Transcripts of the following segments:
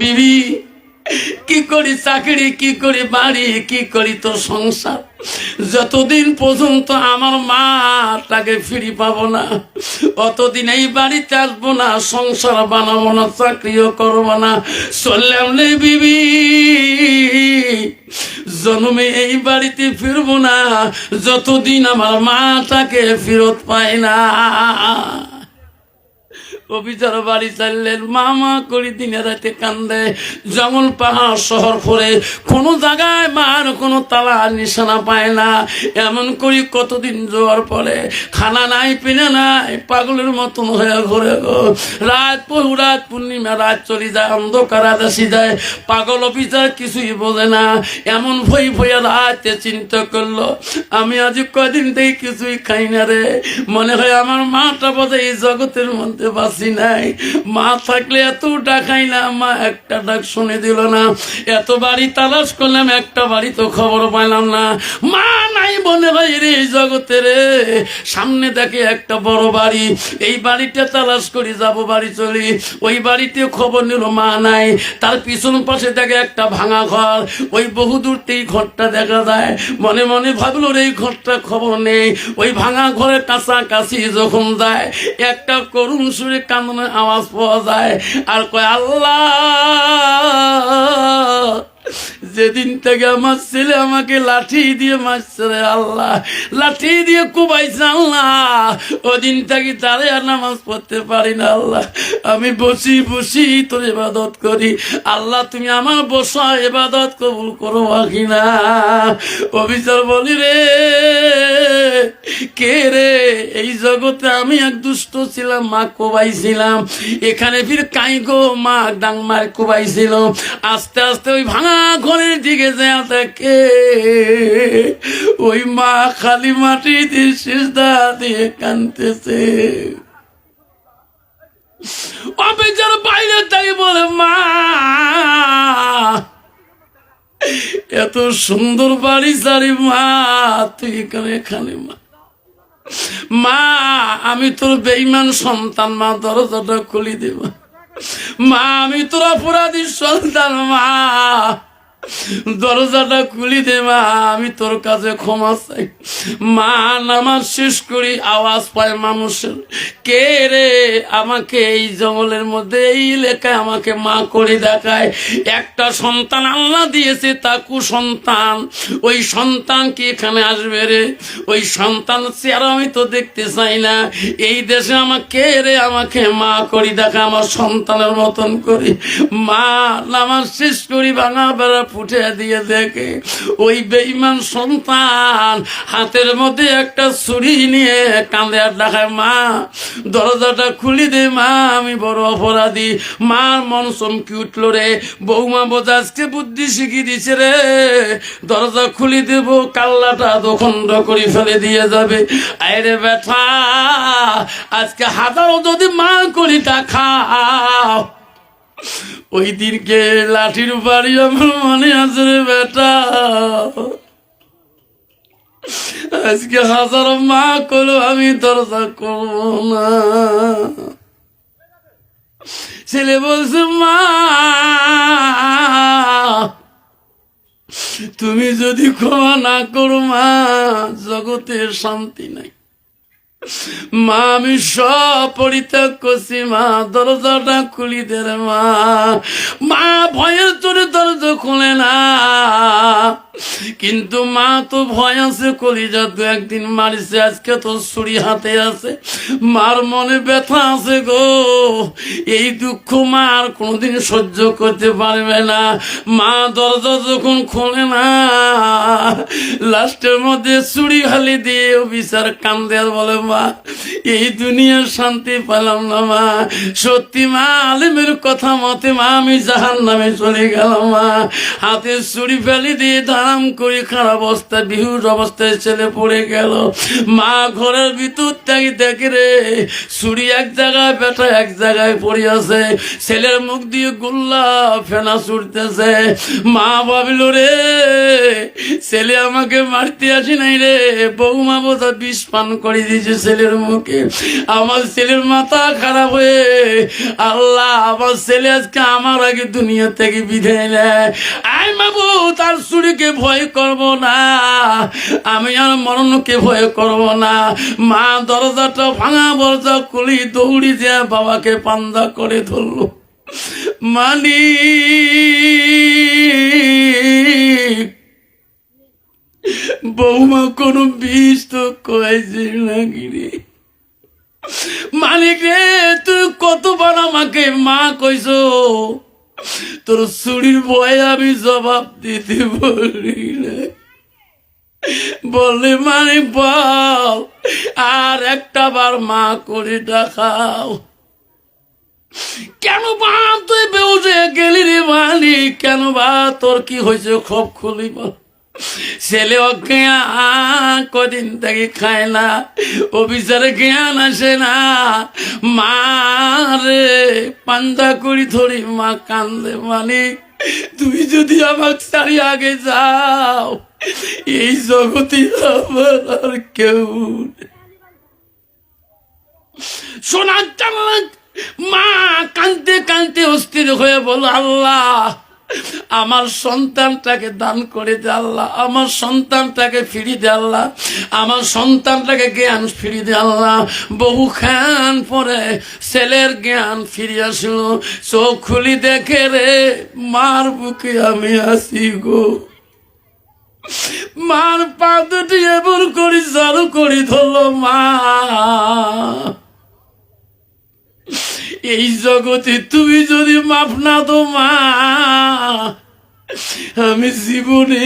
বিবি, কি করি চাকরি, কি করি বাড়ি, কি করি তো সংসার? যতদিন পর্যন্ত আমার মাটাকে ফিরি পাবো না, অতদিন এই বাড়িতে আসব না, সংসার বানাবো না, চাকরিও করব না। চললাম রে বিবি, জন্মে এই বাড়িতে ফিরবো না, যতদিন আমার মাটাকে ফেরত পায় না। অভিচার বাড়ি চাইলেন মামা করি দিনে রাতে কান্দে। জঙ্গল পাহাড় শহর করে কোনো জায়গায় মার কোনো তালা নিশানা পায় না। এমন করি কতদিন যাওয়ার পরে খানা নাই, পিনে নাই, পাগলের মতন হয়ে ঘুরে গো। রাত পহু রাত পূর্ণিমা, রাত চলে যায়, অন্ধকার রাত আসি যায়। পাগল অফিসার কিছুই বোঝে না। এমন ভই ভইয়া রাতে চিন্তা করল, আমি আজ কদিন থেকে কিছুই খাই না রে। মনে হয় আমার মাটা বোধহয় এই জগতের মধ্যে বাঁচি নাই। মা থাকলে এত ডাকাই না। মা একটা ডাক শুনে দিল না। এত বাড়ি তালাশ করলাম, একটা বাড়ি তো খবর পাইলাম না। মা নাই মনে হয় রে এই জগতে রে। সামনে দেখে একটা বড় বাড়ি। এই বাড়িটা তালাশ করি, যাব বাড়ি চলি। ওই বাড়িতে খবর নিল মা নাই। তার পিছন পাশে দেখে একটা ভাঙা ঘর। ওই বহু দূরতেই ঘরটা দেখা যায়। মনে মনে ভাবলো রে, এই ঘরটা খবর নেই। ওই ভাঙা ঘরের কাছাকাছি যখন যায়, একটা করুণ সুরে কান্দনের আওয়াজ পাওয়া যায়। আর কয় আল্লাহ! যেদিন থেকে আমার ছেলে আমাকে লাঠি দিয়ে মারছে রে আল্লাহ, লাঠি দিয়ে কুবাইছে আল্লাহ, ওদিন থেকে তারে আর নামাজ পড়তে পারি না আল্লাহ। আমি বসি বসি তোর ইবাদত করি। আল্লাহ, তুমি আমার বসা ইবাদত কবুল করো বাকি না অভিচার বলি রে, কে রে? এই জগতে আমি এক দুষ্ট ছিলাম, মা কোবাইছিলাম। এখানে ফির কাই গো মা ডাং মার কোবাইছিল। আস্তে আস্তে ওই ভাঙা ঘরের দিকে যায় থাকে ওই মা খালি মাটি দিয়ে সিজদা দিয়ে কানতেছে অফিসার বাইরে তাই বলে, মা, এত সুন্দর বাড়ি সারি মা, তুই এখানে এখানে মা। মা, আমি তোর বেইমান সন্তান, মা, দরজাটা খুলি দেব মা আমি তোর অপরাধী সন্তান মা। দরজাটা খুলি দে মা, আমি তোর কাছে ক্ষমা চাই। মা, নামাজ শেষ করি, আওয়াজ পায় মানুষের। কে রে আমাকে এই জঙ্গলের মধ্যে, এই এলাকায় আমাকে মা করে দেখায়? একটা সন্তান আল্লাহ দিয়েছে, তাকু সন্তান। ওই সন্তান কি এখানে আসবে রে? ওই সন্তান চেয়ার আমি তো দেখতে চাই না। এই দেশে আমাকে রে আমাকে মা করি দেখা আমার সন্তানের মতন করি? মা, নামাজ শেষ করি, ভাঙা বেড়া ফুটে দিয়ে দেখে ওই বেইমান সন্তান হাতের মধ্যে একটা ছুরি নিয়ে কাঁদে আর দেখায়, মা, দরজাটা খুলি দে, মা, আমি বড় অপরাধী। মার মন চমকি উঠল রে। বৌমা বোঝাজকে বুদ্ধি শিখিয়ে দিছে রে। দরজা খুলি দেব, কাল্লাটা দখন্ড করে ফেলে দিয়ে যাবে। আরে বেটা, আজকে হাজারো যদি মা করি খাও ওই দিনকে লাঠির বাড়ি আমার মনে আছে রে বেটা। আজকে হাজারো মা করো আমি দরজা করব না। ছেলে বলছে, মা, তুমি যদি ক্ষমা না করো, মা জগতের শান্তি নাই। মা আমি সব পরিত্যাগ করছি, মা, দরজাটা খুলি দে মা। মা, ভয়ের তোরে দরজা খুলে না। কিন্তু মা তো ভয় আছে, কলিজা তো একদিন মারিছে, আজকে তো ছুরি হাতে আছে। মার মনে ব্যথা আছে গো। এই দুঃখ মা আর কোনোদিন সহ্য করতে পারবে না। মা দরজা যখন খোলে না, লাস্টের মধ্যে চুরি খালি দিয়ে বিচার কান্দে বলে, মা, এই দুনিয়ার শান্তি পেলাম না মা। সত্যি মা, আলিমের কথা মতে মা, আমি জাহান নামে চলে গেলাম মা। হাতে চুরি ফেলি দিয়ে দাঁড়াম করি খারাপ অবস্থা, বিহুর অবস্থায় ছেলে পড়ে গেল। মা ঘরের ভিতর থেকে দেখে রে, ছুরি এক জায়গায়, বেটা এক জায়গায় পড়ে আছে। ছেলের মুখ দিয়ে গুল্লা ফেনা ছুটতেছে। মা ভাবিল, রে, ছেলে আমাকে মারতে আসি নাই রে। বৌমা বোধা বিষ পান করে দিয়েছে ছেলের মুখে। আমার ছেলের মাথা খারাপ হয়ে, আল্লাহ, আমার ছেলে আজকে আমার আগে দুনিয়া থেকে বিদায় নেয়। আই বাবু তার চুরিকে ভয় করব না। আমি আর মরণকে ভয় করব না। মা দরজাটা ভাঙা দরজা খুলি দৌড়ি যে বাবাকে পান্দা করে ধরলো। মালিক, বৌমা কোনো বিষ তো কয়েছে মালিক রে, তুই কতবার আমাকে মা কইস তোর চুরির ভয়ে আমি জবাব দিতে বলি না। বললে মানে বল আর একটা বার মা করে দেখাও। কেন বা তুই বেউজে গেলি রে মালিক? কেন বা তোর কি হয়েছে? খব খুলি বল। ছেলে অজ্ঞান, কদিন থেকে খায় না, অফিসারে জ্ঞান আসে না মা রে পান্দা করি ধরি, মা কান্দে মালিক তুমি যদি আমাকে ছাড়ি আগে যাও, এই জগতে আমার আর কেউ। সোনার চালাক মা কানতে কানতে অস্থির হয়ে বল আল্লাহ আমার সন্তানটাকে দান করে দে আল্লাহ, আমার সন্তানটাকে ফিরিয়ে দে আল্লাহ, আমার সন্তানটাকে জ্ঞান ফিরিয়ে দে আল্লাহ। বহু খান পরে ছেলের জ্ঞান ফিরে আসলো, চোখ খুলি দেখে রে, মার বুকে আমি আসি গো। মার পা দুটি এমন করি চালু করি ধরলো মা। এই জগতে তুমি যদি মাপ না তো মা আমি জীবনে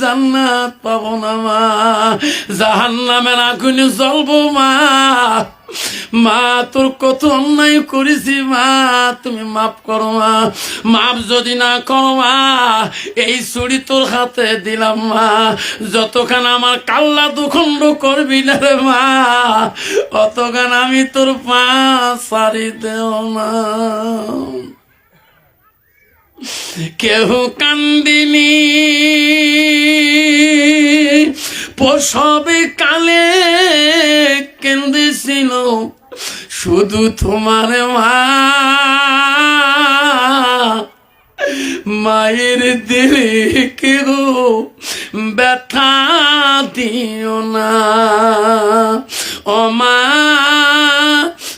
জান্নাত পাবো না মা। জাহান্নামে আগুনে জ্বলবো মা। মা, তোর কত অন্যায় করেছি মা, তুমি মাফ করো মা, মাফ যদি না করো মা, এই ছুরি তোর হাতে দিলাম মা, যতখান আমার কাল্লা দুখণ্ড করবি না রে মা, অতখান আমি তোর পা সারি দেও না। কেহ কান্দিনি, প্রসবে কালে কেন্দেছিল শুধু তোমার মা। মায়ের দিলে কেউ ব্যথা দিও না। অমা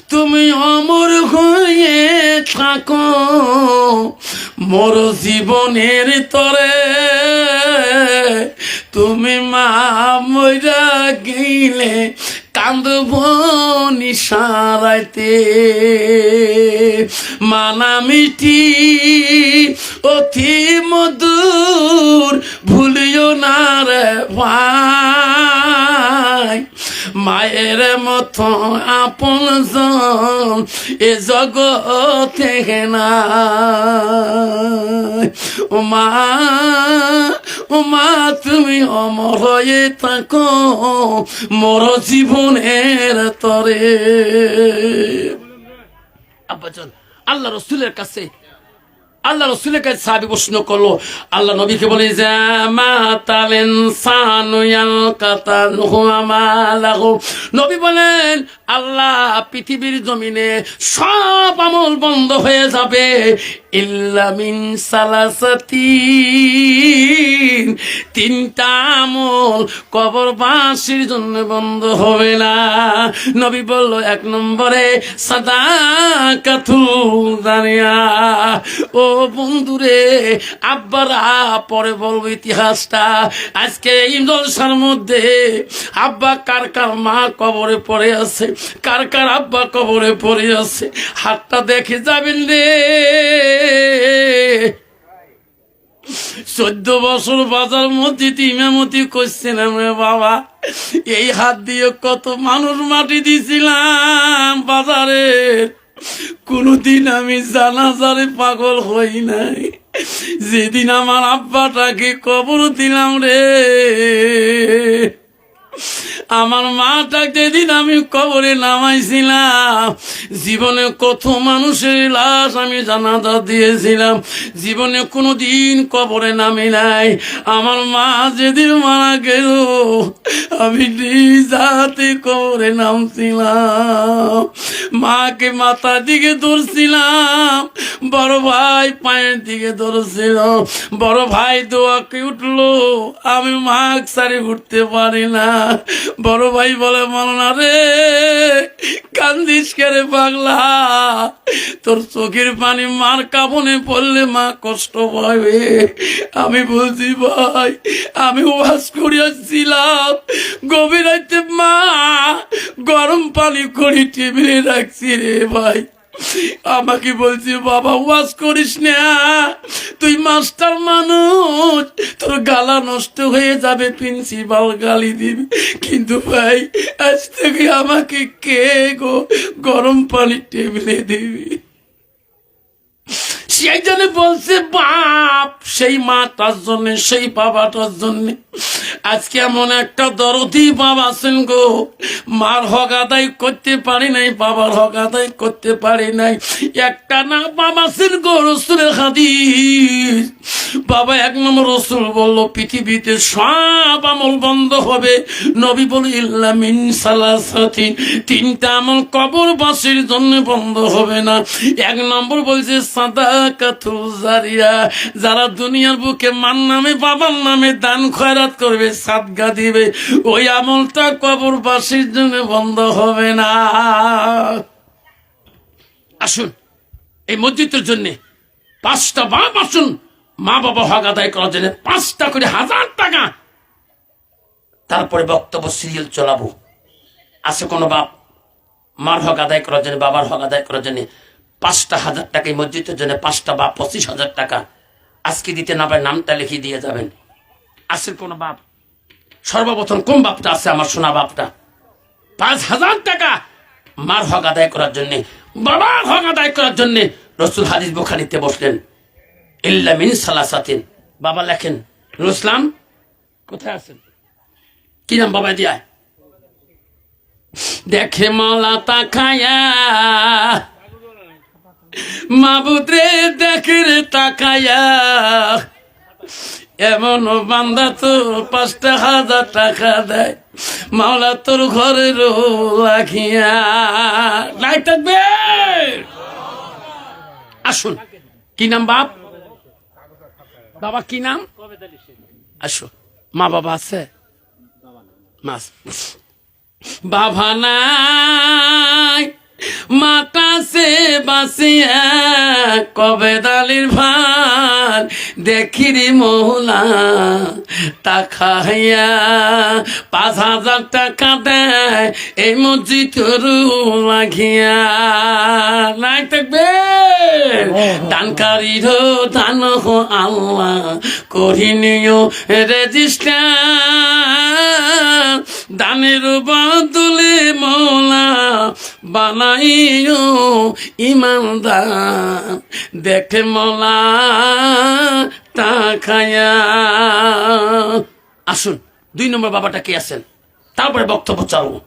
তুমি অমর হয়ে থাকো। মোর জীবনের তরে তুমি মা মইরা গেলে কান্দব নিশারাইতে। মানা মিটি অতি মধুর ভুলিও না রে ভাই মায়ের মতো আপন এ জগতে না ও মা ও মা তুমি অমর হয়ে থাকো মোর জীবনের তরে। আব্বা, চল। আল্লাহ রসুলের কাছে আল্লাহ রসুলের কাছে সাহাবি প্রশ্ন করল, আল্লাহ নবীকে বলে, যে মা তালেন সানুয়াল কাতান নবী বলেন, আল্লাহ পৃথিবীর জমিনে সব আমল বন্ধ হয়ে যাবে ইল্লামিন সালাসাতি। তিনটা আমল কবরবাসীর জন্য বন্ধ হবে না। নবী বলল, এক নম্বরে সাদা কাথু দানিয়া ও বন্ধুরে, আব্বারা পরে বলব ইতিহাসটা। আজকে এই মধ্যে আব্বা কার কার মা কবরে পড়ে আছে, কার কার আব্বা কবরে পড়ে আছে, হাতটা দেখে যাবেন রে। চোদ্দ বছর বাজার মধ্যে ইমামতি করছিলাম রে বাবা। এই হাত দিয়ে কত মানুষ মাটি দিছিলাম বাজারে কোনদিন আমি জানাজারে পাগল হই নাই। যেদিন আমার আব্বাটাকে কবর দিলাম রে। আমার মাটা যেদিন আমি কবরে নামাইছিলাম, জীবনে কত মানুষের লাশ আমি জানাজা দিয়েছিলাম, জীবনে কোনো দিন কবরে নামি নাই। আমার মা যেদিন মারা গেল, আমি নিজ হাতে কবরে নামছিলাম। মাকে মাথার দিকে ধরছিলাম, বড় ভাই পায়ের দিকে ধরছিল বড় ভাই দোয়াকে উঠল, আমি মাক সারি উঠতে পারি না। বড় ভাই বলে, মলনা রে, কান্দিস কেরে পাগলা? তোর চোখের পানি মার কাবনে পড়লে মা কষ্ট পাবে। আমি বলছি, ভাই, আমি ওয়াজ করিয়াছিলাম। গভীর রাতে মা, গরম পানি করি টেবিলে রাখছি রে ভাই। আমাকে বলছি, বাবা, ওয়াজ করিস না। তুই মাস্টার মানুষ। তোর গালা নষ্ট হয়ে যাবে প্রিন্সিপাল গালি দিবি। কিন্তু ভাই, আজ থেকে আমাকে কে গো গরম পানি টেবিলে দিবি? সেই জন্য বলছে বাপ, সেই মাটার জন্য, সেই বাবাটার জন্য। আজকে এমন একটা দরদি বাবা আছেন গো মার হক আদায় করতে পারি নাই, বাবার হক আদায় করতে পারি নাই। একটা না বাবা আছেন গো রসুলের বাবা এক নম্বর রসুল বলল, পৃথিবীতে সব আমল বন্ধ হবে। নবী বল ইল্লামিন সালাসাতিন। তিনটা আমল কবরবাসীর জন্য বন্ধ হবে না। এক নম্বর বলছে সাদা কাতুল জারিয়া। যারা দুনিয়ার বুকে মান নামে, বাবার নামে দান খয়রাত করবে, সাদগা দিবে। ওই আমলটা কবরবাসীর জন্য বন্ধ হবে না। আসুন, এই মসজিদের জন্য পাঁচটা বাপ আসুন। মা বাবা হক আদায় করার জন্য পাঁচটা করে হাজার টাকা। তারপরে বক্তব্য সিরিয়াল চলাবো। আছে কোনো বাপ মার হক আদায় করার জন্য, বাবার হক আদায় করার জন্য পাঁচটা হাজার টাকা এই মসজিদের জন্য, পাঁচটা বাপ পঁচিশ হাজার টাকা। আজকে দিতে না পারে নামটা লিখিয়ে দিয়ে যাবেন। আছে কোনো বাপ? সর্বপ্রথম কোন বাপটা আছে? আমার সোনা বাপটা। পাঁচ হাজার টাকা মার হক আদায় করার জন্য, বাবার হক আদায় করার জন্য রসুল হাদিস বোখারিতে বসলেন। ইল্লামিন সালাসাতিন। বাবা লেখেন, রুসলাম, কোথায় আছেন? কি নাম বাবা দিয়া? দেখে মালা তাকায়া। মাবুদরে দেখে রে তাকায়া। এমন বান্দা তো পাঁচটা হাজার টাকা দেয়। মাওলা তোর ঘরে আসুন, কি নাম বাপ? বাবা, কি নাম? আসো মা বাবা আছে। বাবা নাই। মাতা সে বাসিয়া কবে দালির ভার? দেখিরি মহলা তাকাইয়া পাঁচ হাজার টাকা দেয় এই মসজিদ লাগিয়া নাই থাকবে? দানকারীর দান হো আল্লাহ করিনিও রেজিস্টার। দানের বদলে মৌলা বানাইও ইমানদার। দেখে মলা তা খায়া। আসুন, দুই নম্বর বাবাটা কে আছেন? তারপরে বক্তব্য চালু